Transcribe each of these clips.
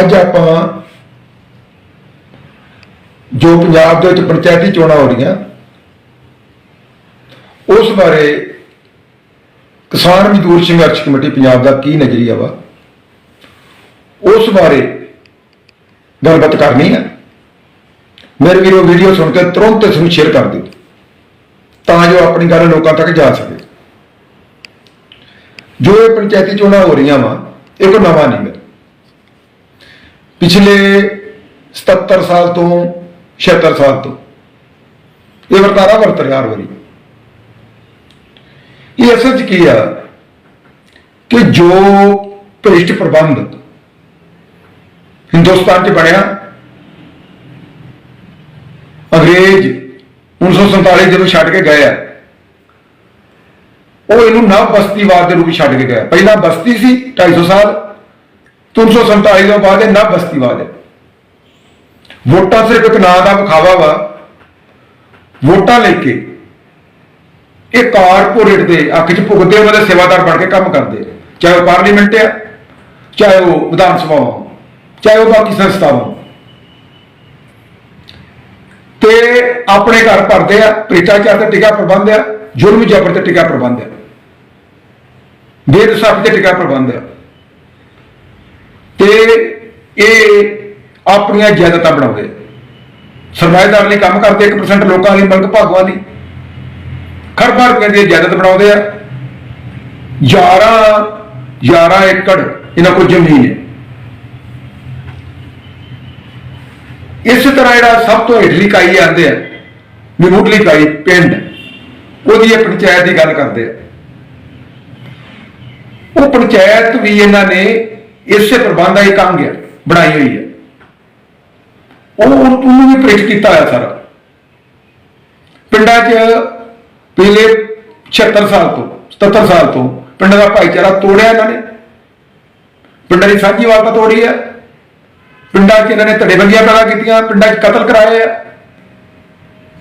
ਅੱਜ ਆਪਾਂ ਜੋ ਪੰਜਾਬ ਦੇ ਵਿੱਚ ਪੰਚਾਇਤੀ ਚੋਣਾਂ ਹੋ ਰਹੀਆਂ, ਉਸ ਬਾਰੇ ਕਿਸਾਨ ਮਜ਼ਦੂਰ ਸੰਘਰਸ਼ ਕਮੇਟੀ ਪੰਜਾਬ ਦਾ ਕੀ ਨਜ਼ਰੀਆ ਵਾ, ਉਸ ਬਾਰੇ ਗੱਲਬਾਤ ਕਰਨੀ ਹੈ ਮੇਰੇ ਵੀਰੋ, ਵੀਡੀਓ ਸੁਣ ਕੇ ਤੁਰੰਤ ਇਸ ਨੂੰ ਸ਼ੇਅਰ ਕਰ ਦਿਓ, ਤਾਂ ਜੋ ਆਪਣੀ ਗੱਲ ਲੋਕਾਂ ਤੱਕ ਜਾ ਸਕੇ। ਜੋ ਇਹ ਪੰਚਾਇਤੀ ਚੋਣਾਂ ਹੋ ਰਹੀਆਂ ਵਾ ਇਹ ਕੋਈ ਨਵਾਂ ਨਹੀਂ ਹੈ ਪਿਛਲੇ 77 ਸਾਲ ਤੋਂ 76 ਸਾਲ ਤੋਂ ਇਹ ਵਰਤਾਰਾ ਵਰਤ ਰਿਹਾ ਹਰ ਵਾਰੀ। ਇਹ ਅਸਲ 'ਚ ਕੀ ਆ ਕਿ ਜੋ ਭ੍ਰਿਸ਼ਟ ਪ੍ਰਬੰਧ ਹਿੰਦੁਸਤਾਨ 'ਚ ਬਣਿਆ, ਅੰਗਰੇਜ਼ 1947 ਜਦੋਂ ਛੱਡ ਕੇ ਗਏ ਆ, ਉਹ ਇਹਨੂੰ ਨਾ ਬਸਤੀਵਾਦ ਦੇ ਰੂਪ ਛੱਡ ਕੇ ਗਿਆ ਪਹਿਲਾਂ ਬਸਤੀ ਸੀ 250 ਸਾਲ 347 ਤੋਂ ਬਾਅਦ ਇਹ ਨਵ ਬਸਤੀਵਾਦ ਹੈ ਵੋਟਾਂ ਸਿਰਫ ਇੱਕ ਨਾਂ ਦਾ ਵਿਖਾਵਾ ਵਾ। ਵੋਟਾਂ ਲੈ ਕੇ ਇਹ ਕਾਰਪੋਰੇਟ ਦੇ ਅੱਖ 'ਚ ਭੁਗਦੇ ਉਹਨਾਂ ਦੇ ਸੇਵਾਦਾਰ ਬਣ ਕੇ ਕੰਮ ਕਰਦੇ ਆ। ਚਾਹੇ ਉਹ ਪਾਰਲੀਮੈਂਟ ਆ, ਚਾਹੇ ਉਹ ਵਿਧਾਨ ਸਭਾ ਹੋਣ, ਚਾਹੇ ਉਹ ਬਾਕੀ ਸੰਸਥਾਵਾਂ ਤੇ ਆਪਣੇ ਘਰ ਭਰਦੇ ਆ, ਭ੍ਰਿਸ਼ਟਾਚਾਰ ਤੇ ਟਿਕਾ ਪ੍ਰਬੰਧ ਆ, ਜ਼ੁਲਮ ਜਬਰ ਤੇ ਟਿਕਾ ਪ੍ਰਬੰਧ ਆ। ਬੇਇਨਸਾਫੀ ਤੇ ਟਿਕਾ ਪ੍ਰਬੰਧ ਆ। ਤੇ ਇਹ ਆਪਣੀਆਂ ਜਾਇਦਾਦਾਂ ਬਣਾਉਂਦੇ। ਸਰਮਾਇਦਾਰ ਲਈ ਕੰਮ ਕਰਦੇ 1% ਲੋਕਾਂ ਲਈ ਮਲਕ ਭਾਗਵਾਂ ਲਈ। ਖਰਬਾਂ ਰੁਪਏ ਦੀ ਜਾਇਦਾਦ ਬਣਾਉਂਦੇ ਆ। 11 11 ਏਕੜ ਇਹਨਾਂ ਕੋਲ ਜ਼ਮੀਨ ਹੈ। ਇਸ ਤਰ੍ਹਾਂ ਜਿਹੜਾ ਸਭ ਤੋਂ ਹੇਠਲੀ ਇਕਾਈ ਆਂਦੇ ਆ ਨਿਮੁੱਟਲੀ ਇਕਾਈ ਪਿੰਡ, ਉਹਦੀ ਇਹ ਪੰਚਾਇਤ ਦੀ ਗੱਲ ਕਰਦੇ ਆ। ਉਹ ਪੰਚਾਇਤ ਵੀ ਇਹਨਾਂ ਨੇ ਇਸੇ ਪ੍ਰਬੰਧ ਦਾ ਇੱਕ ਅੰਗ ਹੈ ਬਣਾਈ ਹੋਈ ਹੈ। ਉਹ ਉਹਨੂੰ ਵੀ ਪ੍ਰੇਟ ਕੀਤਾ ਹੋਇਆ ਸਾਰਾ। ਪਿੰਡਾਂ 'ਚ ਪਿਛਲੇ 76 ਸਾਲ ਤੋਂ 77 ਸਾਲ ਤੋਂ ਪਿੰਡਾਂ ਦਾ ਭਾਈਚਾਰਾ ਤੋੜਿਆ ਇਹਨਾਂ ਨੇ। ਪਿੰਡਾਂ ਦੀ ਸਾਂਝੀ ਸਾਂਝੀਵਾਲਤਾ ਤੋੜੀ ਹੈ। ਪਿੰਡਾਂ 'ਚ ਇਹਨਾਂ ਨੇ ਧੜੇਬੰਦੀਆਂ ਪੈਦਾ ਕੀਤੀਆਂ, ਪਿੰਡਾਂ 'ਚ ਕਤਲ ਕਰਾਏ ਆ।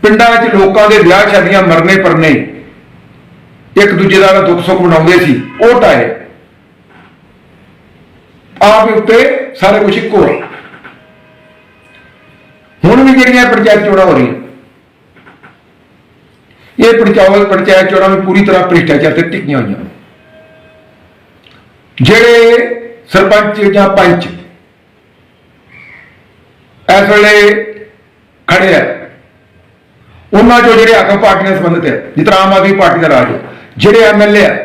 ਪਿੰਡਾਂ 'ਚ ਲੋਕਾਂ ਦੇ ਵਿਆਹ ਸ਼ਾਦੀਆਂ ਮਰਨੇ ਪਰਨੇ, ਇੱਕ ਦੂਜੇ ਦਾ ਦੁੱਖ ਸੁੱਖ ਮਨਾਉਂਦੇ ਸੀ, ਉਹ ਟਾਏ ਆਪ ਉੱਤੇ ਸਾਰੇ ਕੁਝ ਇੱਕੋ ਹੈ ਹੁਣ ਵੀ ਜਿਹੜੀਆਂ ਪੰਚਾਇਤ ਚੋਣਾਂ ਹੋ ਰਹੀਆਂ, ਇਹ ਪੰਚਾਇਤ ਪੰਚਾਇਤ ਚੋਣਾਂ ਵੀ ਪੂਰੀ ਤਰ੍ਹਾਂ ਭ੍ਰਿਸ਼ਟਾਚਾਰ ਤੇ ਟਿਕੀਆਂ ਹੋਈਆਂ ਜਿਹੜੇ ਸਰਪੰਚ ਜਾਂ ਪੰਚ ਇਸ ਵੇਲੇ ਖੜੇ ਆ, ਉਹਨਾਂ ਚੋਂ ਜਿਹੜੇ ਆਗੂ ਪਾਰਟੀਆਂ ਨਾਲ ਸੰਬੰਧਿਤ ਹੈ ਜਿਸ ਤਰ੍ਹਾਂ ਆਮ ਆਦਮੀ ਪਾਰਟੀ ਦਾ ਰਾਜ ਹੈ ਜਿਹੜੇ ਐਮਐਲਏ ਆ,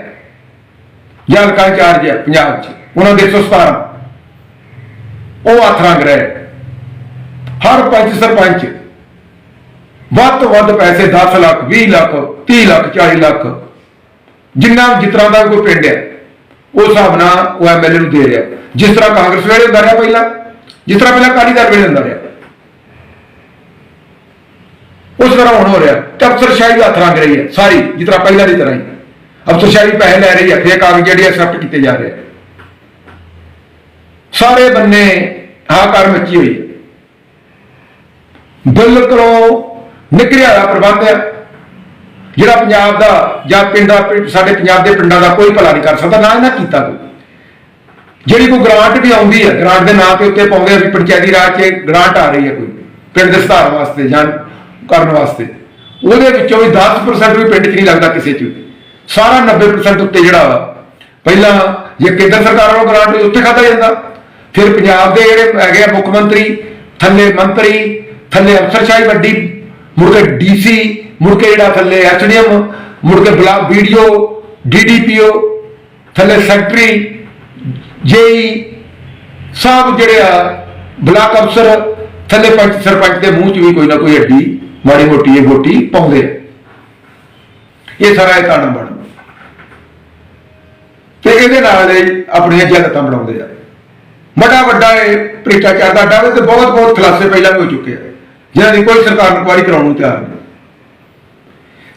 ਜਾਂ ਹਲਕਾ ਇੰਚਾਰਜ ਹੈ ਪੰਜਾਬ 'ਚ ਉਹਨਾਂ ਦੇ 117 ਉਹ ਹੱਥ ਰੰਗ ਰਹੇ। ਹਰ ਪੰਚ ਸਰਪੰਚ ਵੱਧ ਤੋਂ ਵੱਧ ਪੈਸੇ 10 ਲੱਖ 20 ਲੱਖ 30 ਲੱਖ 40 ਲੱਖ, ਜਿੰਨਾ ਜਿਸ ਤਰ੍ਹਾਂ ਦਾ ਕੋਈ ਪਿੰਡ ਹੈ, ਉਸ ਹਿਸਾਬ ਨਾਲ ਉਹ ਐਮਐਲਏ ਨੂੰ ਦੇ ਰਿਹਾ। ਜਿਸ ਤਰ੍ਹਾਂ ਕਾਂਗਰਸ ਵੇਲੇ ਹੁੰਦਾ ਰਿਹਾ ਪਹਿਲਾਂ, ਜਿਸ ਤਰ੍ਹਾਂ ਪਹਿਲਾਂ ਅਕਾਲੀ ਦਲ ਵੇਲੇ ਹੁੰਦਾ ਰਿਹਾ। ਉਸ ਤਰ੍ਹਾਂ ਹੁਣ ਹੋ ਰਿਹਾ। ਤੇ ਅਫਸਰਸ਼ਾਹੀ ਹੱਥ ਰੰਗ ਰਹੀ ਹੈ, ਸਾਰੀ, ਜਿਸ ਤਰ੍ਹਾਂ ਪਹਿਲਾਂ ਦੀ ਤਰ੍ਹਾਂ ਹੀ। ਅਫਸਰਸ਼ਾਹੀ ਪੈਸੇ ਲੈ ਰਹੀ ਹੈ ਫੇਕ ਕਾਗਜ਼ ਜਿਹੜੇ ਐਕਸੈਪਟ ਕੀਤੇ ਜਾ ਰਹੇ ਆ। ਸਾਰੇ ਬੰਨੇ ਹਾਕਾਰ ਮੱਚੀ ਹੋਈ। ਬਿਲਕੁਲੋਂ ਨਿਕਰਿਆ ਦਾ ਪ੍ਰਬੰਧ ਹੈ। ਜਿਹੜਾ ਪੰਜਾਬ ਦਾ ਜਾਂ ਪਿੰਡਾਂ ਸਾਡੇ ਪੰਜਾਬ ਦੇ ਪਿੰਡਾਂ ਦਾ ਕੋਈ ਭਲਾ ਨਹੀਂ ਕਰ ਸਕਦਾ, ਨਾ ਇਹਨਾਂ ਕੀਤਾ ਕੋਈ। ਜਿਹੜੀ ਕੋਈ ਗ੍ਰਾਂਟ ਵੀ ਆਉਂਦੀ ਹੈ, ਗ੍ਰਾਂਟ ਦੇ ਨਾਂ ਤੇ ਉੱਤੇ ਪਾਉਂਦੇ ਆ ਵੀ ਪੰਚਾਇਤੀ ਰਾਜ 'ਚ ਗ੍ਰਾਂਟ ਆ ਰਹੀ ਹੈ ਕੋਈ, ਪਿੰਡ ਦੇ ਸੁਧਾਰ ਵਾਸਤੇ ਜਾਂ ਕਰਨ ਵਾਸਤੇ। ਉਹਦੇ ਵਿੱਚੋਂ ਵੀ 10% ਵੀ ਪਿੰਡ 'ਚ ਨਹੀਂ ਲੱਗਦਾ ਕਿਸੇ 'ਚ ਸਾਰਾ 90% ਉੱਤੇ ਜਿਹੜਾ ਵਾ, ਪਹਿਲਾਂ ਜੇ ਕੇਂਦਰ ਸਰਕਾਰ ਵੱਲੋਂ ਗ੍ਰਾਂਟ ਹੋਈ ਉੱਥੇ ਖਾਦਾ ਜਾਂਦਾ। ਫਿਰ ਪੰਜਾਬ ਦੇ ਜਿਹੜੇ ਹੈਗੇ ਆ ਮੁੱਖ ਮੰਤਰੀ, ਥੱਲੇ ਮੰਤਰੀ, ਥੱਲੇ ਅਫਸਰਸ਼ਾਹੀ ਵੱਡੀ, ਮੁੜ ਕੇ ਡੀਸੀ, ਮੁੜ ਕੇ ਜਿਹੜਾ ਥੱਲੇ ਐਸਡੀਐਮ ਮੁੜ ਕੇ ਬਲਾਕ ਵੀਡੀਓ ਡੀਡੀਪੀਓ ਥੱਲੇ ਸੈਕਟਰੀ, ਜੇਈ, ਸਭ ਜਿਹੜੇ ਆ ਬਲਾਕ ਅਫਸਰ, ਥੱਲੇ ਪੰਚ ਸਰਪੰਚ ਦੇ ਮੂੰਹ 'ਚ ਵੀ ਕੋਈ ਨਾ ਕੋਈ ਹੱਡੀ ਮਾੜੀ ਮੋਟੀ ਇਹ ਗੋਟੀ ਪਾਉਂਦੇ ਆ। ਇਹ ਸਾਰਾ ਇਹ ਕਾਰਨ ਬਣ ਤੇ ਇਹਦੇ ਨਾਲ ਇਹ ਆਪਣੀਆਂ ਜਨਤਾ ਬਣਾਉਂਦੇ ਆ। ਵੱਡਾ ਵੱਡਾ ਇਹ ਭ੍ਰਿਸ਼ਟਾਚਾਰ ਦਾ ਡਾਵੇ ਤੇ ਬਹੁਤ ਬਹੁਤ ਖਲਾਸੇ ਪਹਿਲਾਂ ਵੀ ਹੋ ਚੁੱਕੇ ਆ। ਜਿਹਨਾਂ ਦੀ ਕੋਈ ਸਰਕਾਰ ਇਨਕੁਆਇਰੀ ਕਰਾਉਣ ਨੂੰ ਤਿਆਰ ਨਹੀਂ।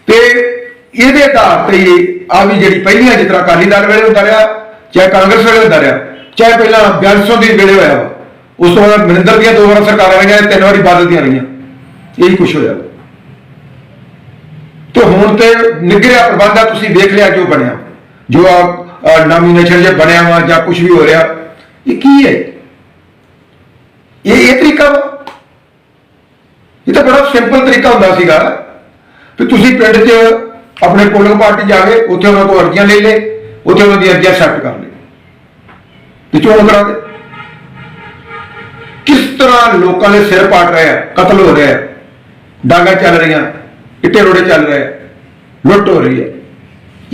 ਤੇ ਇਹਦੇ ਆਧਾਰ ਤੇ ਆ ਵੀ ਜਿਹੜੀ ਪਹਿਲੀਆਂ ਜਿਸ ਤਰ੍ਹਾਂ ਅਕਾਲੀ ਦਲ ਵੇਲੇ ਹੁੰਦਾ ਰਿਹਾ ਚਾਹੇ ਕਾਂਗਰਸ ਵੇਲੇ ਹੁੰਦਾ ਰਿਹਾ ਚਾਹੇ ਪਹਿਲਾਂ 4200 ਦੀ ਵੇਲੇ ਹੋਇਆ ਵਾ, ਉਸ ਤੋਂ ਬਾਅਦ ਮਨਿੰਦਰ ਦੀਆਂ ਦੋ ਵਾਰ ਸਰਕਾਰਾਂ ਰਹੀਆਂ, ਤਿੰਨ ਵਾਰੀ ਬਾਦਲ ਦੀਆਂ ਰਹੀਆਂ। ਇਹੀ ਕੁਝ ਹੋਇਆ। ਤੇ ਹੁਣ ਤੇ ਨਿਗਰਿਆ ਪ੍ਰਬੰਧ ਆ, ਤੁਸੀਂ ਦੇਖ ਲਿਆ ਜੋ ਬਣਿਆ। ਜੋ ਆ ਨਾਮੀਨੇਸ਼ਨ ਜੇ ਬਣਿਆ ਵਾ ਜਾਂ ਕੁਝ ਵੀ ਹੋ ਰਿਹਾ ਇਹ ਕੀ ਹੈ? ਇਹ ਇਹ ਤਰੀਕਾ ਵਾ। ਇਹ ਤਾਂ ਬੜਾ ਸਿੰਪਲ ਤਰੀਕਾ ਹੁੰਦਾ ਸੀਗਾ। ਕਿ ਤੁਸੀਂ ਪਿੰਡ 'ਚ ਆਪਣੇ ਪੋਲਿੰਗ ਪਾਰਟੀ ਜਾਵੇ ਉੱਥੇ ਉਹਨਾਂ ਕੋਲ ਅਰਜ਼ੀਆਂ ਲੈ ਲੈ ਉੱਥੇ ਉਹਨਾਂ ਦੀ ਅਰਜ਼ੀਆਂ ਸੈੱਟ ਕਰ ਲੈ ਤੇ ਚੋਣ ਕਰਾ ਦੇ ਕਿਸ ਤਰ੍ਹਾਂ ਲੋਕਾਂ ਦੇ ਸਿਰ ਪਾਟ ਰਿਹਾ ਕਤਲ ਹੋ ਰਿਹਾ ਹੈ, ਡਾਂਗਾ ਚੱਲ ਰਹੀਆਂ, ਇੱਟੇ ਰੋੜੇ ਚੱਲ ਰਹੇ, ਲੁੱਟ ਹੋ ਰਹੀ ਹੈ।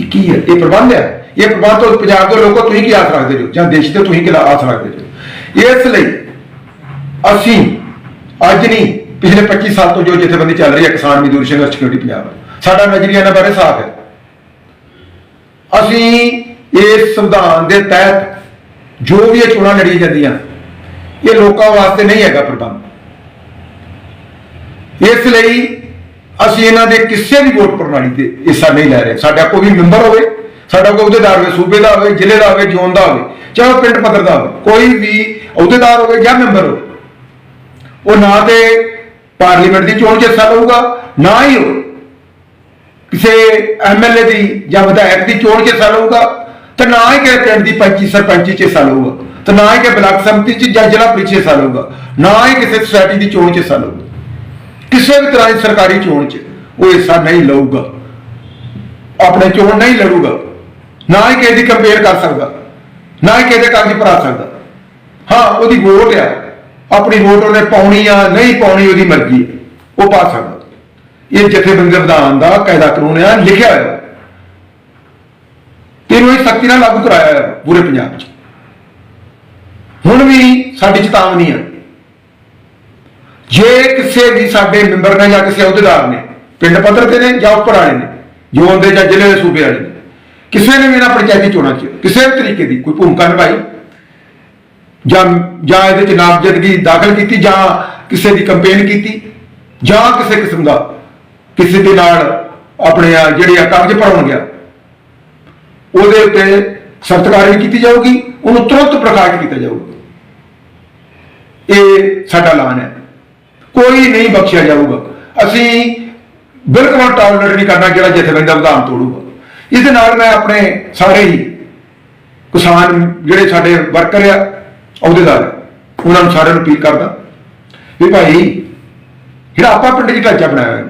ਇਹ ਕੀ ਹੈ? ਇਹ ਪ੍ਰਬੰਧ ਹੈ? ਇਹ ਪ੍ਰਬੰਧ ਤੋਂ ਪੰਜਾਬ ਦੇ ਲੋਕੋ ਤੁਸੀਂ ਕੀ ਆਸ ਰੱਖਦੇ ਹੋ? ਜਾਂ ਦੇਸ਼ ਤੇ ਤੁਸੀਂ ਕੀ ਆਸ ਰੱਖਦੇ ਹੋ? ਇਸ ਲਈ ਅਸੀਂ ਅੱਜ ਨਹੀਂ, ਪਿਛਲੇ 25 ਸਾਲ ਤੋਂ ਜੋ ਜਥੇਬੰਦੀ ਚੱਲ ਰਹੀ ਹੈ, ਕਿਸਾਨ ਮਜ਼ਦੂਰ ਸੰਘਰਸ਼ ਕਮੇਟੀ ਪੰਜਾਬ ਸਾਡਾ ਨਜ਼ਰੀਆ ਇਹਨਾਂ ਬਾਰੇ ਸਾਫ਼ ਹੈ। ਅਸੀਂ ਇਸ ਸੰਵਿਧਾਨ ਦੇ ਤਹਿਤ ਜੋ ਵੀ ਇਹ ਚੋਣਾਂ ਲੜੀਆਂ ਜਾਂਦੀਆਂ, ਇਹ ਲੋਕਾਂ ਵਾਸਤੇ ਨਹੀਂ ਹੈਗਾ ਪ੍ਰਬੰਧ। ਇਸ ਲਈ ਅਸੀਂ ਇਹਨਾਂ ਦੇ ਕਿਸੇ ਵੀ ਵੋਟ ਪ੍ਰਣਾਲੀ ਤੇ ਹਿੱਸਾ ਨਹੀਂ ਲੈ ਰਹੇ। ਸਾਡਾ ਕੋਈ ਵੀ ਮੈਂਬਰ ਹੋਵੇ ਸਾਡਾ ਕੋਈ ਅਹੁਦੇਦਾਰ ਹੋਵੇ ਸੂਬੇ ਦਾ ਹੋਵੇ ਜ਼ਿਲ੍ਹੇ ਦਾ ਹੋਵੇ ਜ਼ੋਨ ਦਾ ਹੋਵੇ, ਚਾਹੇ ਉਹ ਪਿੰਡ ਪੱਧਰ ਦਾ ਹੋਵੇ, ਕੋਈ ਵੀ ਅਹੁਦੇਦਾਰ ਹੋਵੇ ਜਾਂ ਮੈਂਬਰ ਹੋਵੇ, ਉਹ ਨਾ ਤੇ ਪਾਰਲੀਮੈਂਟ ਦੀ ਚੋਣ 'ਚ ਹਿੱਸਾ ਲਊਗਾ, ਨਾ ਹੀ ਉਹ ਕਿਸੇ ਐਮਐਲਏ ਦੀ ਜਾਂ ਵਿਧਾਇਕ ਦੀ ਚੋਣ 'ਚ ਹਿੱਸਾ ਲਊਗਾ, ਤੇ ਨਾ ਹੀ ਕਿਸੇ ਪਿੰਡ ਦੀ ਪੰਚੀ ਸਰਪੰਚੀ 'ਚ ਹਿੱਸਾ ਲਊਗਾ, ਤੇ ਨਾ ਹੀ ਕਿਸੇ ਬਲਾਕ ਸੰਮਤੀ 'ਚ ਜਾਂ ਜ਼ਿਲ੍ਹਾ ਪ੍ਰੀਸ਼ਦ 'ਚ ਹਿੱਸਾ ਲਊਗਾ, ਨਾ ਹੀ ਕਿਸੇ ਸੁਸਾਇਟੀ ਦੀ ਚੋਣ 'ਚ ਹਿੱਸਾ ਲਊਗਾ। ਕਿਸੇ ਵੀ ਤਰ੍ਹਾਂ ਦੀ ਸਰਕਾਰੀ ਚੋਣ 'ਚ ਉਹ ਹਿੱਸਾ ਨਹੀਂ ਲਊਗਾ, ਆਪਣੇ ਚੋਣ ਨਹੀਂ ਲੜੂਗਾ। ਨਾ ਹੀ ਕਿਸੇ ਦੀ ਕੰਪੇਅਰ ਕਰ ਸਕਦਾ, ਨਾ ਹੀ ਕਿਸੇ ਦੇ ਕਾਗਜ਼ ਭਰਾ ਸਕਦਾ। ਹਾਂ, ਉਹਦੀ ਵੋਟ ਆ, ਆਪਣੀ ਵੋਟ ਉਹਨੇ ਪਾਉਣੀ ਆ, ਨਹੀਂ ਪਾਉਣੀ ਉਹਦੀ ਮਰਜ਼ੀ ਉਹ ਪਾ ਸਕਦਾ। ਇਹ ਜਥੇਬੰਦੀ ਵਿਧਾਨ ਦਾ ਕਾਇਦਾ ਕਾਨੂੰਨ ਆ, ਲਿਖਿਆ ਹੋਇਆ। ਤੈਨੂੰ ਇਹ ਸਖਤੀ ਨਾਲ ਲਾਗੂ ਕਰਾਇਆ ਹੋਇਆ, ਪੂਰੇ ਪੰਜਾਬ 'ਚ। ਹੁਣ ਵੀ ਸਾਡੀ ਚੇਤਾਵਨੀ ਆ, ਜੇ ਕਿਸੇ ਵੀ ਸਾਡੇ ਮੈਂਬਰ ਨੇ ਜਾਂ ਕਿਸੇ ਅਹੁਦੇਦਾਰ ਨੇ, ਪਿੰਡ ਪੱਧਰ ਤੇ ਨੇ ਜਾਂ ਉੱਪਰ ਵਾਲੇ ਨੇ, ਜੋ ਦੇ ਜਾਂ ਜ਼ਿਲ੍ਹੇ ਦੇ ਸੂਬੇ ਵਾਲੇ ਨੇ ਕਿਸੇ ਨੇ ਵੀ ਇਹਨਾਂ ਪੰਚਾਇਤੀ ਚੋਣਾਂ 'ਚ ਕਿਸੇ ਵੀ ਤਰੀਕੇ ਦੀ ਕੋਈ ਭੂਮਿਕਾ ਨਿਭਾਈ? ਜਾਂ ਜਾਂ ਇਹਦੇ 'ਚ ਨਾਮਜ਼ਦਗੀ ਦਾਖਲ ਕੀਤੀ, ਜਾਂ ਕਿਸੇ ਦੀ ਕੰਪੇਨ ਕੀਤੀ, ਜਾਂ ਕਿਸੇ ਕਿਸਮ ਦਾ ਕਿਸੇ ਦੇ ਨਾਲ ਆਪਣੇ ਆ ਜਿਹੜੇ ਆ ਕਾਗਜ਼ ਭਰਾਉਣ ਗਿਆ ਉਹਦੇ ਉੱਤੇ ਸਖਤ ਕਾਰਵਾਈ ਕੀਤੀ ਜਾਊਗੀ, ਉਹਨੂੰ ਤੁਰੰਤ ਪ੍ਰਕਾਸ਼ਿਤ ਕੀਤਾ ਜਾਊਗਾ। ਇਹ ਸਾਡਾ ਐਲਾਨ ਹੈ। ਕੋਈ ਨਹੀਂ ਬਖਸ਼ਿਆ ਜਾਊਗਾ। ਅਸੀਂ ਬਿਲਕੁਲ ਟਾਲਰੇਟ ਨਹੀਂ ਕਰਨਾ ਜਿਹੜਾ ਜਥੇਬੰਦੀ ਦਾ ਵਿਧਾਨ ਤੋੜੂਗਾ। ਇਸ ਦੇ ਨਾਲ ਮੈਂ ਆਪਣੇ ਸਾਰੇ ਹੀ ਕਿਸਾਨ ਜਿਹੜੇ ਸਾਡੇ ਵਰਕਰ ਆ ਅਹੁਦੇਦਾਰ ਆ, ਉਹਨਾਂ ਨੂੰ ਸਾਰਿਆਂ ਨੂੰ ਅਪੀਲ ਕਰਦਾ ਵੀ ਭਾਈ ਜਿਹੜਾ ਆਪਾਂ ਪਿੰਡ 'ਚ ਢਾਂਚਾ ਬਣਾਇਆ ਹੋਇਆ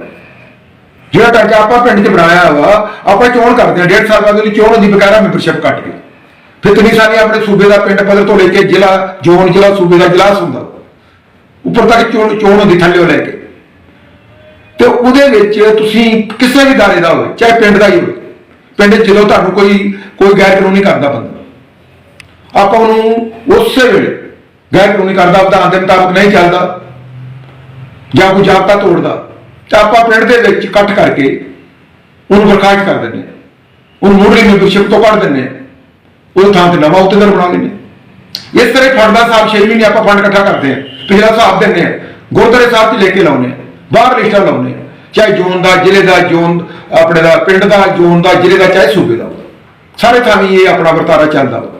ਜਿਹੜਾ ਢਾਂਚਾ ਆਪਾਂ ਪਿੰਡ 'ਚ ਬਣਾਇਆ ਵਾ ਆਪਾਂ ਚੋਣ ਕਰਦੇ ਆ ਡੇਢ ਸਾਲ ਬਾਅਦ ਉਹਦੀ ਚੋਣ ਹੁੰਦੀ ਬਕਾਇਦਾ ਮੈਂਬਰਸ਼ਿਪ ਕੱਟ ਕੇ। ਫਿਰ ਤੁਸੀਂ ਸਾਰੀ ਆਪਣੇ ਸੂਬੇ ਦਾ ਪਿੰਡ ਪੱਧਰ ਤੋਂ ਲੈ ਕੇ ਜ਼ਿਲ੍ਹਾ ਜ਼ੋਨ ਜ਼ਿਲ੍ਹਾ ਸੂਬੇ ਦਾ ਇਜਲਾਸ ਹੁੰਦਾ। ਉੱਪਰ ਤੱਕ ਚੋਣ ਚੋਣ ਹੁੰਦੀ ਥੱਲੇ ਲੈ ਕੇ। ਤੇ ਉਹਦੇ ਵਿੱਚ ਤੁਸੀਂ ਕਿਸੇ ਵੀ ਦਾਰੇ ਦਾ ਹੋਵੇ ਚਾਹੇ ਪਿੰਡ ਦਾ ਹੀ ਹੋਵੇ ਪਿੰਡ 'ਚ ਜਦੋਂ ਤੁਹਾਨੂੰ ਕੋਈ ਕੋਈ ਗੈਰ ਕਾਨੂੰਨੀ ਕਰਦਾ ਬੰਦਾ, ਆਪਾਂ ਉਹਨੂੰ ਉਸੇ ਵੇਲੇ ਗੈਰ ਕਾਨੂੰਨੀ ਕਰਦਾ, ਵਿਧਾਨ ਦੇ ਮੁਤਾਬਕ ਨਹੀਂ ਚੱਲਦਾ, ਜਾਂ ਕੋਈ ਜਾਬਤਾ ਤੋੜਦਾ, ਤਾਂ ਆਪਾਂ ਪਿੰਡ ਦੇ ਵਿੱਚ ਇਕੱਠ ਕਰਕੇ ਉਹਨੂੰ ਬਰਖਾਸਤ ਕਰ ਦਿੰਦੇ ਹਾਂ। ਉਹਨੂੰ ਮੁੱਢਲੀ ਮੈਂਬਰਸ਼ਿਪ ਤੋਂ ਕੱਢ ਦਿੰਦੇ ਹਾਂ। ਉਹ ਥਾਂ ਤੇ ਨਵਾਂ ਅਹੁਦੇਦਾਰ ਬਣਾ ਲੈਂਦੇ ਹਾਂ। ਇਸ ਤਰ੍ਹਾਂ ਫੰਡ ਦਾ ਸਾਹਿਬ 6 ਮਹੀਨੇ ਆਪਾਂ ਫੰਡ ਇਕੱਠਾ ਕਰਦੇ ਹਾਂ। ਪਿਛਲਾ ਸਾਹਿਬ ਦਿੰਦੇ ਹਾਂ। ਗੁਰਦੁਆਰੇ ਸਾਹਿਬ 'ਚ ਲੈ ਕੇ ਲਾਉਂਦੇ ਹਾਂ। ਬਾਹਰ ਲਿਸਟਾਂ ਲਾਉਂਦੇ ਹਾਂ। ਚਾਹੇ ਜ਼ੋਨ ਦਾ, ਜ਼ਿਲ੍ਹੇ ਦਾ, ਜ਼ੋਨ ਆਪਣੇ ਦਾ, ਪਿੰਡ ਦਾ, ਜ਼ੋਨ ਦਾ, ਜ਼ਿਲ੍ਹੇ ਦਾ, ਚਾਹੇ ਸੂਬੇ ਦਾ ਸਾਰੇ ਥਾਂ ਹੀ ਇਹ ਆਪਣਾ ਵਰਤਾਰਾ ਚੱਲਦਾ ਵਾ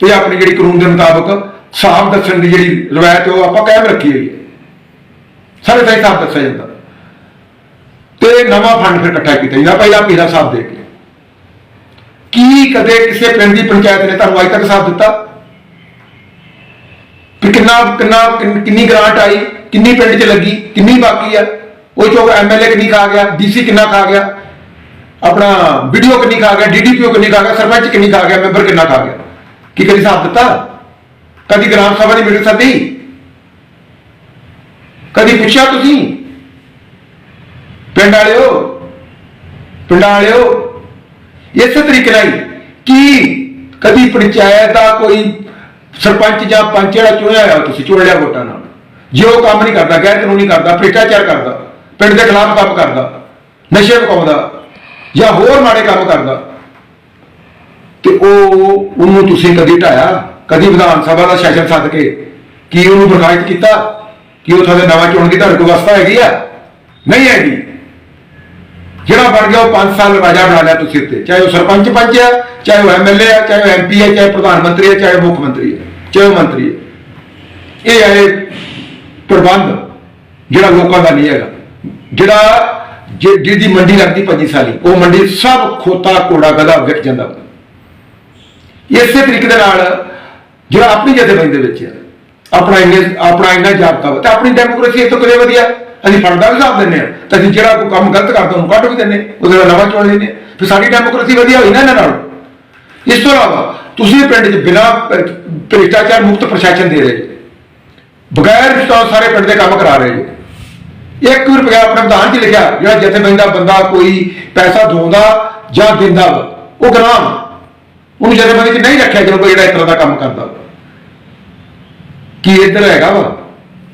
ਤੇ ਆਪਣੀ ਜਿਹੜੀ ਕਾਨੂੰਨ ਦੇ ਮੁਤਾਬਕ ਹਿਸਾਬ ਦੱਸਣ ਦੀ ਜਿਹੜੀ ਰਵਾਇਤ ਹੈ, ਉਹ ਆਪਾਂ ਕਾਇਮ ਰੱਖੀ ਹੋਈ ਹੈ। ਸਾਰੇ ਥਾਂ ਹਿਸਾਬ ਦੱਸਿਆ ਜਾਂਦਾ। ਤੇ ਨਵਾਂ ਫੰਡ ਫਿਰ ਇਕੱਠਾ ਕੀਤਾ ਜਾਂਦਾ। ਪਹਿਲਾਂ ਪਿਛਲਾ ਹਿਸਾਬ ਦੇ ਕੇ ਕੀ ਕਦੇ ਕਿਸੇ ਪਿੰਡ ਦੀ ਪੰਚਾਇਤ ਨੇ ਤੁਹਾਨੂੰ ਅੱਜ ਤੱਕ ਸਾਥ ਦਿੱਤਾ? ਕਿ ਕਿੰਨਾ ਕਿੰਨਾ, ਕਿੰਨੀ ਗ੍ਰਾਂਟ ਆਈ, ਕਿੰਨੀ ਪਿੰਡ 'ਚ ਲੱਗੀ, ਕਿੰਨੀ ਬਾਕੀ ਆ? ਉਹ ਚੋਂ ਐਮਐਲਏ ਕਿੰਨੀ ਖਾ ਗਿਆ ਡੀਸੀ ਕਿੰਨਾ ਖਾ ਗਿਆ, ਆਪਣਾ ਵੀਡੀਓ ਕਿੰਨੀ ਖਾ ਗਿਆ ਡੀਡੀਪੀਓ ਕਿੰਨੀ ਖਾ ਗਿਆ, ਸਰਪੰਚ ਕਿੰਨੀ ਖਾ ਗਿਆ, ਮੈਂਬਰ ਕਿੰਨਾ ਖਾ ਗਿਆ? ਕੀ ਕਦੀ ਹਿਸਾਬ ਦਿੱਤਾ? ਕਦੀ ਗ੍ਰਾਮ ਸਭਾ ਦੀ ਮੀਟਿੰਗ ਸੱਦੀ ਕਦੀ ਪੁੱਛਿਆ ਤੁਸੀਂ? ਪਿੰਡ ਵਾਲਿਓ ਪਿੰਡ ਵਾਲਿਓ, ਇਸੇ ਤਰੀਕੇ ਨਾਲ ਕੀ ਕਦੀ ਪੰਚਾਇਤ ਦਾ ਕੋਈ ਸਰਪੰਚ ਜਾਂ ਪੰਚ ਜਿਹੜਾ ਚੁਣਿਆ ਹੋਇਆ ਤੁਸੀਂ, ਚੁਣ ਲਿਆ ਵੋਟਾਂ ਨਾਲ, ਜੇ ਉਹ ਕੰਮ ਨਹੀਂ ਕਰਦਾ ਗੈਰ ਕਾਨੂੰਨੀ ਕਰਦਾ, ਭ੍ਰਿਸ਼ਟਾਚਾਰ ਕਰਦਾ ਪਿੰਡ ਦੇ ਖਿਲਾਫ ਕੰਮ ਕਰਦਾ, ਨਸ਼ੇ ਪਕਾਉਂਦਾ, ਜਾਂ ਹੋਰ ਮਾੜੇ ਕੰਮ ਕਰਦਾ। ਤੇ ਉਹ ਉਹਨੂੰ ਤੁਸੀਂ ਕਦੀ ਢਾਇਆ, ਕਦੀ ਵਿਧਾਨ ਸਭਾ ਦਾ ਸੈਸ਼ਨ ਸੱਦ ਕੇ, ਕੀ ਉਹਨੂੰ ਬਰਖਾਸਤ ਕੀਤਾ? ਕੀ ਉਹ ਤੁਹਾਡੇ ਨਵਾਂ ਚੋਣ ਦੀ ਤੁਹਾਡੇ ਕੋਲ ਵਸਤਾ ਹੈਗੀ ਆ? ਨਹੀਂ ਹੈਗੀ। ਜਿਹੜਾ ਬਣ ਗਿਆ ਉਹ 5 ਸਾਲ ਰਾਜਾ ਬਣਾ ਲਿਆ ਤੁਸੀਂ ਉੱਤੇ, ਚਾਹੇ ਉਹ ਸਰਪੰਚ ਪੰਚ ਆ ਚਾਹੇ ਉਹ ਐਮਐਲਏ ਆ, ਚਾਹੇ ਉਹ ਐਮਪੀ ਆ, ਚਾਹੇ ਪ੍ਰਧਾਨ ਮੰਤਰੀ ਆ, ਚਾਹੇ ਉਹ ਮੁੱਖ ਮੰਤਰੀ ਆ, ਚਾਹੇ ਉਹ ਮੰਤਰੀ ਆ। ਇਹ ਹੈ ਪ੍ਰਬੰਧ ਜਿਹੜਾ ਲੋਕਾਂ ਦਾ ਨਹੀਂ ਹੈਗਾ। ਜਿਹੜਾ ਜਿ- ਜਿਹਦੀ ਮੰਡੀ ਲੱਗਦੀ 25 ਸਾਲੀ ਉਹ ਮੰਡੀ ਸਭ ਖੋਤਾ ਕੋੜਾ ਗਦਾ ਵਿਕ ਜਾਂਦਾ ਇਸੇ ਤਰੀਕੇ ਦੇ ਨਾਲ ਜਿਹੜਾ ਆਪਣੀ ਜਥੇਬੰਦੀ ਦੇ ਵਿੱਚ ਹੈ ਆਪਣਾ ਇੰਨੇ ਆਪਣਾ ਇੰਨਾ ਜਾਬਤਾ ਵਾ ਤੇ ਆਪਣੀ ਡੈਮੋਕ੍ਰੇਸੀ ਇਹ ਤੋਂ ਕਿਤੇ ਵਧੀਆ ਅਸੀਂ ਫੰਡਾ ਵੀ ਹਿਸਾਬ ਦਿੰਦੇ ਆ ਤੇ ਅਸੀਂ ਜਿਹੜਾ ਕੋਈ ਕੰਮ ਗਲਤ ਕਰਦਾ ਉਹਨੂੰ ਕੱਢ ਵੀ ਦਿੰਦੇ ਹਾਂ, ਉਹਦੇ ਨਾਲ ਨਵਾਂ ਚੁਣ ਲੈਂਦੇ ਹਾਂ। ਫਿਰ ਸਾਡੀ ਡੈਮੋਕ੍ਰੇਸੀ ਵਧੀਆ ਹੋਈ ਨਾ ਇਹਨਾਂ ਨਾਲ ਇਸ ਤੋਂ ਇਲਾਵਾ ਤੁਸੀਂ ਪਿੰਡ 'ਚ ਬਿਨਾਂ ਭ੍ਰਿਸ਼ਟਾਚਾਰ ਮੁਕਤ ਪ੍ਰਸ਼ਾਸਨ ਦੇ ਰਹੇ ਬਗੈਰ ਰਿਸ਼ਤਾ ਸਾਰੇ ਪਿੰਡ ਦੇ ਕੰਮ ਕਰਾ ਰਹੇ ਜੀ ਇੱਕ ਵੀ ਰੁਪਇਆ ਆਪਣੇ ਵਿਧਾਨ 'ਚ ਲਿਖਿਆ ਜਿਹੜਾ ਜਥੇਬੰਦੀ ਦਾ ਬੰਦਾ ਕੋਈ ਪੈਸਾ ਦੋਂਦਾ ਜਾਂ ਦਿੰਦਾ ਵਾ, ਉਹ ਗੁਨਾਹ ਉਹਨੂੰ ਜਥੇਬੰਦੀ 'ਚ ਨਹੀਂ ਰੱਖਿਆ ਜਦੋਂ ਕੋਈ ਜਿਹੜਾ ਇਸ ਤਰ੍ਹਾਂ ਦਾ ਕੰਮ ਕਰਦਾ ਵਾ। ਕੀ ਇੱਧਰ ਹੈਗਾ ਵਾ?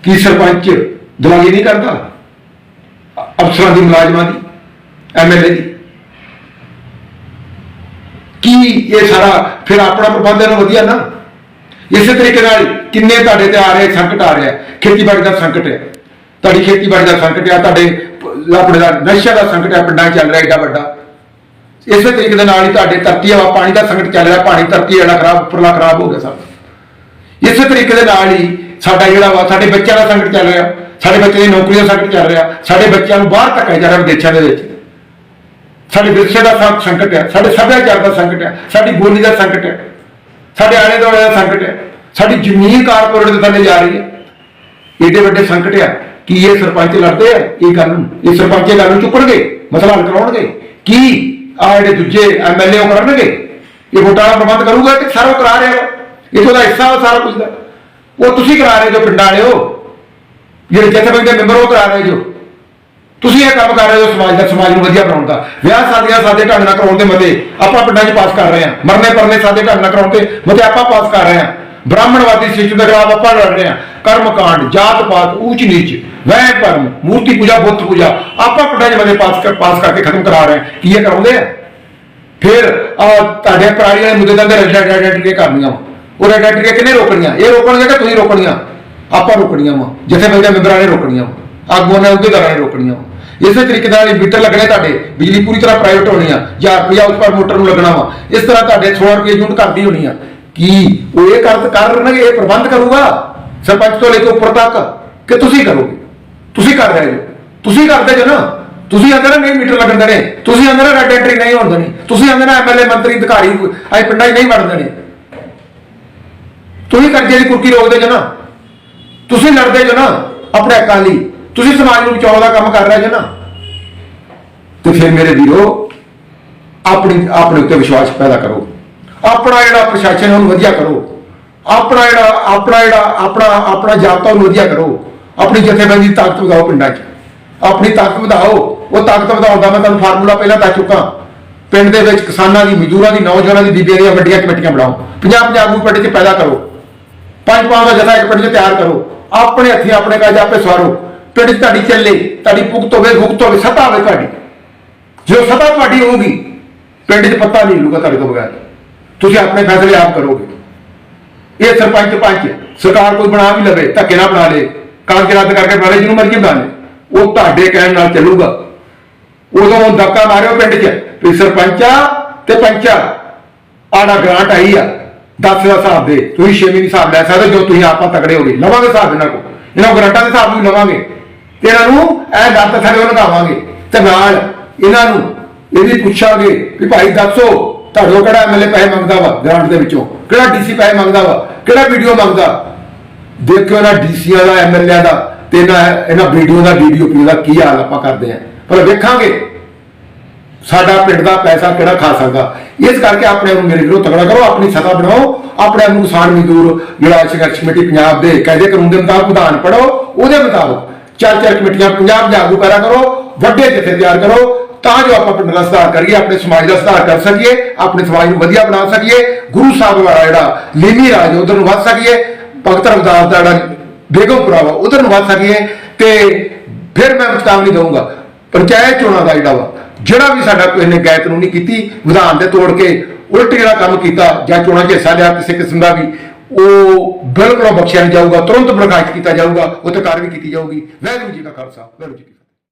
ਕੀ ਸਰਪੰਚ ਦਲਾਲੀ ਨਹੀਂ ਕਰਦਾ? ਅਫਸਰਾਂ ਦੀ ਮੁਲਾਜ਼ਮਾਂ ਦੀ ਐਮਐਲਏ ਦੀ। ਕੀ ਇਹ ਸਾਰਾ ਫਿਰ ਆਪਣਾ ਪ੍ਰਬੰਧ ਇਹਨੂੰ ਵਧੀਆ ਨਾ? ਇਸੇ ਤਰੀਕੇ ਨਾਲ ਕਿੰਨੇ ਤੁਹਾਡੇ ਤੇ ਆ ਰਹੇ ਸੰਕਟ ਆ ਰਿਹਾ। ਖੇਤੀਬਾੜੀ ਦਾ ਸੰਕਟ ਹੈ। ਤੁਹਾਡੀ ਖੇਤੀਬਾੜੀ ਦਾ ਸੰਕਟ ਆ, ਤੁਹਾਡੇ ਆਪਣੇ ਦਾ ਨਸ਼ਾ ਦਾ ਸੰਕਟ ਆ, ਪਿੰਡਾਂ 'ਚ ਚੱਲ ਰਿਹਾ ਏਡਾ ਵੱਡਾ। ਇਸੇ ਤਰੀਕੇ ਦੇ ਨਾਲ ਹੀ ਤੁਹਾਡੇ ਧਰਤੀ ਹਵਾ ਪਾਣੀ ਦਾ ਸੰਕਟ ਚੱਲ ਰਿਹਾ, ਪਾਣੀ ਧਰਤੀ ਜਿਹੜਾ ਖਰਾਬ, ਉੱਪਰਲਾ ਖਰਾਬ ਹੋ ਗਿਆ ਸਭ। ਇਸੇ ਤਰੀਕੇ ਦੇ ਨਾਲ ਹੀ ਸਾਡਾ ਜਿਹੜਾ ਵਾ, ਸਾਡੇ ਬੱਚਿਆਂ ਦਾ ਸੰਕਟ ਚੱਲ ਰਿਹਾ, ਸਾਡੇ ਬੱਚੇ ਦੀ ਨੌਕਰੀ ਦਾ ਸੰਕਟ ਚੱਲ ਰਿਹਾ, ਸਾਡੇ ਬੱਚਿਆਂ ਨੂੰ ਬਾਹਰ ਧੱਕਿਆ ਜਾ ਰਿਹਾ ਵਿਦੇਸ਼ਾਂ ਦੇ ਵਿੱਚ। ਸਾਡੇ ਵਿਰਸੇ ਦਾ ਸੰਕਟ ਹੈ ਸਾਡੇ ਸੱਭਿਆਚਾਰ ਦਾ ਸੰਕਟ ਹੈ ਸਾਡੀ ਬੋਲੀ ਦਾ ਸੰਕਟ ਹੈ ਸਾਡੇ ਆਲੇ ਦੁਆਲੇ ਦਾ ਸੰਕਟ ਹੈ ਸਾਡੀ ਜ਼ਮੀਨ ਕਾਰਪੋਰੇਟ ਦੇ ਥੱਲੇ ਜਾ ਰਹੀ ਹੈ। ਏਡੇ ਵੱਡੇ ਸੰਕਟ ਆ। ਕੀ ਇਹ ਸਰਪੰਚ ਲੜਦੇ ਆ? ਇਹ ਗੱਲ ਇਹ ਸਰਪੰਚ ਇਹ ਗੱਲ ਨੂੰ ਚੁੱਕਣਗੇ, ਮਸਲਾ ਹੱਲ ਕਰਾਉਣਗੇ। ਕੀ ਆ ਜਿਹੜੇ ਦੂਜੇ ਐਮਐਲਏ ਉਹ ਕਰਨਗੇ? ਇਹ ਵੋਟਾਂ ਦਾ ਪ੍ਰਬੰਧ ਕਰੂਗਾ ਕਿ ਸਾਰਾ ਕਰਾ ਰਿਹਾ ਵਾ? ਇਹ ਹਿੱਸਾ ਸਾਰਾ ਕੁਝ ਦਾ। ਉਹ ਤੁਸੀਂ ਕਰਾ ਰਹੇ ਜੋ ਪਿੰਡਾਂ ਵਾਲਿਓ। ਜਿਹੜੇ ਜਥੇਬੰਦੀ ਦੇ ਮੈਂਬਰ ਉਹ ਕਰਾ ਰਹੇ ਜੋ। ਤੁਸੀਂ ਇਹ ਕੰਮ ਕਰ ਰਹੇ ਹੋ ਸਮਾਜ ਦਾ, ਸਮਾਜ ਨੂੰ ਵਧੀਆ ਬਣਾਉਣ ਦਾ। ਵਿਆਹ ਸ਼ਾਦੀਆਂ ਸਾਦੇ ਢੰਗ ਨਾਲ ਕਰਾਉਣ ਦੇ ਮਤੇ ਆਪਾਂ ਪਿੰਡਾਂ 'ਚ ਪਾਸ ਕਰ ਰਹੇ ਹਾਂ। ਮਰਨੇ ਪਰਨੇ ਸਾਦੇ ਢੰਗ ਨਾਲ ਕਰਾਉਣ ਤੇ ਮਤੇ ਆਪਾਂ ਪਾਸ ਕਰ ਰਹੇ ਹਾਂ। ਬ੍ਰਾਹਮਣਵਾਦੀ ਸਿਸਟਮ ਦੇ ਖਿਲਾਫ ਆਪਾਂ ਲੜ ਰਹੇ ਹਾਂ। ਕਰਮ ਕਾਂਡ ਜਾਤ ਪਾਤ ਊਚ ਨੀਚ ਵਹਿ ਭਰਮ, ਮੂਰਤੀ ਪੂਜਾ ਬੁੱਤ ਪੂਜਾ। ਆਪਾਂ ਪਿੰਡਾਂ 'ਚ ਮਤੇ ਪਾਸ ਕਰ, ਪਾਸ ਕਰਕੇ ਖਤਮ ਕਰਾ ਰਹੇ ਹਾਂ। ਕੀ ਇਹ ਕਰਾਉਂਦੇ ਆ? ਫਿਰ ਆਹ ਤੁਹਾਡੇ ਪ੍ਰਾਣੀ ਵਾਲੇ ਮੁੱਦੇ ਦਾ ਰੈਡ ਆਈਡੈਂਟੀ ਕਰਨੀਆਂ ਵਾ। ਉਹ ਰੈਡ ਆਈਡੈਂਟੀ ਕਿਹਨੇ ਰੋਕਣੀਆਂ? ਇਹ ਰੋਕਣਗੇ ਕਿ ਤੁਸੀਂ ਰੋਕਣੀਆਂ? ਆਪਾਂ ਰੋਕਣੀਆਂ ਵਾ। ਜਿੱਥੇ ਬੰਦੇ ਮੈਂਬਰਾਂ ਨੇ ਰੋਕਣੀਆਂ ਵਾ। ਆਗੂਆਂ ਨੇ ਉਹਦੇ ਨੇ ਰੋਕਣੀਆਂ ਵਾ। ਇਸੇ ਤਰੀਕੇ ਨਾਲ ਇਹ ਮੀਟਰ ਲੱਗਣੇ ਤੁਹਾਡੇ। ਬਿਜਲੀ ਪੂਰੀ ਤਰ੍ਹਾਂ ਪ੍ਰਾਈਵੇਟ ਹੋਣੀ ਆ। ਜਾਂ ਰੁਪਿਆ ਉਸ ਪਰ ਮੋਟਰ ਨੂੰ ਲੱਗਣਾ ਵਾ। ਇਸ ਤਰ੍ਹਾਂ ਤੁਹਾਡੇ 100 ਰੁਪਏ ਯੂਨਿਟ ਕਰਦੀ ਹੋਣੀ ਆ। ਕੀ ਉਹ ਇਹ ਕਰ ਕਰ ਇਹ ਪ੍ਰਬੰਧ ਕਰੂਗਾ? ਸਰਪੰਚ ਤੋਂ ਲੈ ਕੇ ਉੱਪਰ ਤੱਕ ਕਿ ਤੁਸੀਂ ਕਰੋਗੇ? ਤੁਸੀਂ ਕਰ ਰਹੇ ਹੋ। ਤੁਸੀਂ ਕਰਦੇ ਜੋ ਨਾ, ਤੁਸੀਂ ਅੰਦਰ ਨਹੀਂ ਮੀਟਰ ਲੱਗਣ ਦੇਣੇ। ਤੁਸੀਂ ਅੰਦਰ ਰੈਡ ਐਂਟਰੀ ਨਹੀਂ ਹੋਣ ਦੇਣੀ। ਤੁਸੀਂ ਅੰਦਰ ਐਮਐਲਏ ਮੰਤਰੀ, ਅਧਿਕਾਰੀ ਅੱਜ ਪਿੰਡਾਂ 'ਚ ਨਹੀਂ ਵੜਨ ਦੇਣੇ। ਤੁਸੀਂ ਕਰਜ਼ੇ ਦੀ ਕੁਰਕੀ ਰੋਕਦੇ ਜੋ ਨਾ। ਤੁਸੀਂ ਲੜਦੇ ਜੋ ਨਾ, ਆਪਣੇ ਹੱਕਾਂ ਲਈ। ਤੁਸੀਂ ਸਮਾਜ ਨੂੰ ਬਚਾਉਣ ਦਾ ਕੰਮ ਕਰ ਰਹੇ ਜੋ ਨਾ। ਤੇ ਫਿਰ ਮੇਰੇ ਵੀਰੋ, ਆਪਣੀ, ਆਪਣੇ ਉੱਤੇ ਵਿਸ਼ਵਾਸ ਪੈਦਾ ਕਰੋ। ਆਪਣਾ ਜਿਹੜਾ ਪ੍ਰਸ਼ਾਸਨ ਉਹਨੂੰ ਵਧੀਆ ਕਰੋ। ਆਪਣਾ ਜਿਹੜਾ ਆਪਣਾ ਜਿਹੜਾ, ਆਪਣਾ ਆਪਣਾ ਜਾਬਤਾ ਉਹਨੂੰ ਵਧੀਆ ਕਰੋ। ਆਪਣੀ ਜਥੇਬੰਦੀ ਤਾਕਤ ਵਧਾਓ ਪਿੰਡਾਂ 'ਚ। ਆਪਣੀ ਤਾਕਤ ਵਧਾਓ। ਉਹ ਤਾਕਤ ਵਧਾਉਣ ਦਾ ਮੈਂ ਤੁਹਾਨੂੰ ਫਾਰਮੂਲਾ ਪਹਿਲਾਂ ਦੱਸ ਚੁੱਕਾ। ਪਿੰਡ ਦੇ ਵਿੱਚ ਕਿਸਾਨਾਂ ਦੀ, ਮਜ਼ਦੂਰਾਂ ਦੀ, ਨੌਜਵਾਨਾਂ ਦੀ, ਬੀਬੀਆਂ ਦੀਆਂ ਵੱਡੀਆਂ ਕਮੇਟੀਆਂ ਬਣਾਓ। ਪੰਜਾਬ ਪੰਜਾਬ ਨੂੰ ਪਿੰਡ 'ਚ ਪੈਦਾ ਕਰੋ। ਪੰਜ ਪਾਉਂ ਦਾ ਜਥਾ ਇੱਕ ਪਿੰਡ 'ਚ ਤਿਆਰ ਕਰੋ। ਆਪਣੇ ਹੱਥੀਂ ਆਪਣੇ ਕਾਜ ਆਪੇ ਸਵਾਰੋ। ਪਿੰਡ 'ਚ ਤੁਹਾਡੀ ਚੱਲੇ, ਤੁਹਾਡੀ ਭੁਗਤ ਹੋਵੇ ਭੁਗਤ ਹੋਵੇ, ਸਤਾ ਹੋਵੇ ਤੁਹਾਡੀ। ਜੋ ਸਤਾ ਤੁਹਾਡੀ ਹੋਊਗੀ, ਪਿੰਡ 'ਚ ਪੱਤਾ ਨਹੀਂ ਲੂਗਾ ਤੁਹਾਡੇ ਤੋਂ ਬਗੈਰ। ਤੁਸੀਂ ਆਪਣੇ ਫੈਸਲੇ ਆਪ ਕਰੋਗੇ। ਇਹ ਸਰਪੰਚ ਪੰਚ ਸਰਕਾਰ ਕੋਈ ਬਣਾ ਵੀ ਲਵੇ, ਧੱਕੇ ਨਾ ਬਣਾ ਲੇ। ਕਾਗਜ਼ ਰੱਦ ਕਰਕੇ ਬਣਾ ਜਿਹਨੂੰ ਮਰਜ਼ੀ ਬਣਾ ਲੇ। ਉਹ ਤੁਹਾਡੇ ਕਹਿਣ ਨਾਲ ਚੱਲੂਗਾ। ਉਦੋਂ ਧੱਕਾ ਮਾਰਿਓ ਪਿੰਡ 'ਚ। ਵੀ ਸਰਪੰਚਾ ਤੇ ਪੰਚਾ ਆੜਾ ਗ੍ਰਾਂਟ ਆਈ ਆ। 10 ਦਾ ਹਿਸਾਬ ਦੇ। ਤੁਸੀਂ 6 ਮਹੀਨੇ ਹਿਸਾਬ ਲੈ ਸਕਦੇ ਜੋ ਤੁਸੀਂ ਆਪਾਂ ਤਕੜੇ ਹੋਗੇ ਲਵਾਂਗੇ ਹਿਸਾਬ ਇਹਨਾਂ ਕੋਲ। ਇਹਨਾਂ ਗ੍ਰਾਂਟਾਂ ਦੇ ਹਿਸਾਬ ਵੀ ਲਵਾਂਗੇ। ਤੇ ਇਹਨਾਂ ਨੂੰ ਇਹ ਦੱਤ ਸਾਰੇ ਲਗਾਵਾਂਗੇ। ਤੇ ਨਾਲ ਇਹਨਾਂ ਨੂੰ ਇਹ ਵੀ ਪੁੱਛਾਂਗੇ ਕਿ ਭਾਈ ਦੱਸੋ, ਤੁਹਾਡੇ ਕਿਹੜਾ ਐਮਐਲਏ ਪੈਸੇ ਮੰਗਦਾ ਵਾ ਗ੍ਰਾਂਟ ਦੇ ਵਿੱਚੋਂ? ਕਿਹੜਾ ਡੀਸੀ ਪੈਸੇ ਮੰਗਦਾ ਵਾ? ਕਿਹੜਾ ਵੀਡੀਓ ਮੰਗਦਾ? ਦੇਖਿਓ ਇਹਨਾਂ ਡੀਸੀਆਂ ਦਾ ਐਮਐਲਏ ਦਾ ਤੇ ਇਹਨਾਂ ਇਹਨਾਂ ਵੀਡੀਓ ਦਾ ਡੀਡੀਓਪੀ ਦਾ ਕੀ ਹਾਲ ਆਪਾਂ ਕਰਦੇ ਆਂ ਪਰ ਵੇਖਾਂਗੇ ਸਾਡਾ ਪਿੰਡ ਦਾ ਪੈਸਾ ਕਿਹੜਾ ਖਾ ਸਕਦਾ। ਇਸ ਕਰਕੇ ਆਪਣੇ ਨੂੰ ਮੇਰੇ ਵੀਰੋ ਤਗੜਾ ਕਰੋ, ਆਪਣੀ ਸਤਾ ਬਣਾਓ, ਆਪਣੇ ਨੂੰ ਕਿਸਾਨ ਮਜ਼ਦੂਰ ਜਿਹੜਾ ਸੰਘਰਸ਼ ਕਮੇਟੀ ਪੰਜਾਬ ਦੇ ਕਾਇਦੇ ਕਾਨੂੰਨ ਦੇ ਮੁਤਾਬਕ ਵਿਧਾਨ ਪੜੋ ਉਹਦੇ ਮੁਤਾਬਕ ਚਾਰ ਚਾਰ ਕਮੇਟੀਆਂ ਪੰਜਾਬ ਜਾਗੂ ਪੈਦਾ ਕਰੋ, ਵੱਡੇ ਜਥੇ ਤਿਆਰ ਕਰੋ, ਤਾਂ ਜੋ ਆਪਾਂ ਪਿੰਡ ਦਾ ਸੁਧਾਰ ਕਰੀਏ, ਆਪਣੇ ਸਮਾਜ ਦਾ ਸੁਧਾਰ ਕਰ ਸਕੀਏ, ਆਪਣੇ ਸਮਾਜ ਨੂੰ ਵਧੀਆ ਬਣਾ ਸਕੀਏ, ਗੁਰੂ ਸਾਹਿਬ ਵਾਲਾ ਜਿਹੜਾ ਲੀਨੀ ਰਾਜ ਉਧਰ ਨੂੰ ਵੱਧ ਸਕੀਏ। ਭਗਤ ਰਵਿਦਾਸ ਦਾ ਜਿਹੜਾ ਬੇਗਮਪੁਰਾ ਵਾ, ਉਧਰ ਨੂੰ ਵੱਧ ਸਕੀਏ ਤੇ ਫਿਰ ਮੈਂ ਚੇਤਾਵਨੀ ਦਊਂਗਾ। ਪੰਚਾਇਤ ਚੋਣਾਂ ਦਾ ਜਿਹੜਾ ਵਾ, ਜਿਹੜਾ ਵੀ ਸਾਡਾ ਕੋਈ ਨੇ ਗੈਰ ਕਾਨੂੰਨੀ ਕੀਤੀ, ਵਿਧਾਨ ਦੇ ਤੋੜ ਕੇ ਉਲਟ ਜਿਹੜਾ ਕੰਮ ਕੀਤਾ ਜਾਂ ਚੋਣਾਂ 'ਚ ਹਿੱਸਾ ਲਿਆ ਕਿਸੇ ਕਿਸਮ ਦਾ ਵੀ, ਉਹ ਬਿਲਕੁਲ ਬਖਸ਼ਿਆ ਨਹੀਂ ਜਾਊਗਾ, ਤੁਰੰਤ ਪ੍ਰਕਾਸ਼ਿਤ ਕੀਤਾ ਜਾਊਗਾ ਉਹ ਤੇ ਕਾਰਵਾਈ ਕੀਤੀ ਜਾਊਗੀ। ਵਾਹਿਗੁਰੂ ਜੀ ਕਾ ਖਾਲਸਾ, ਵਾਹਿਗੁਰੂ ਜੀ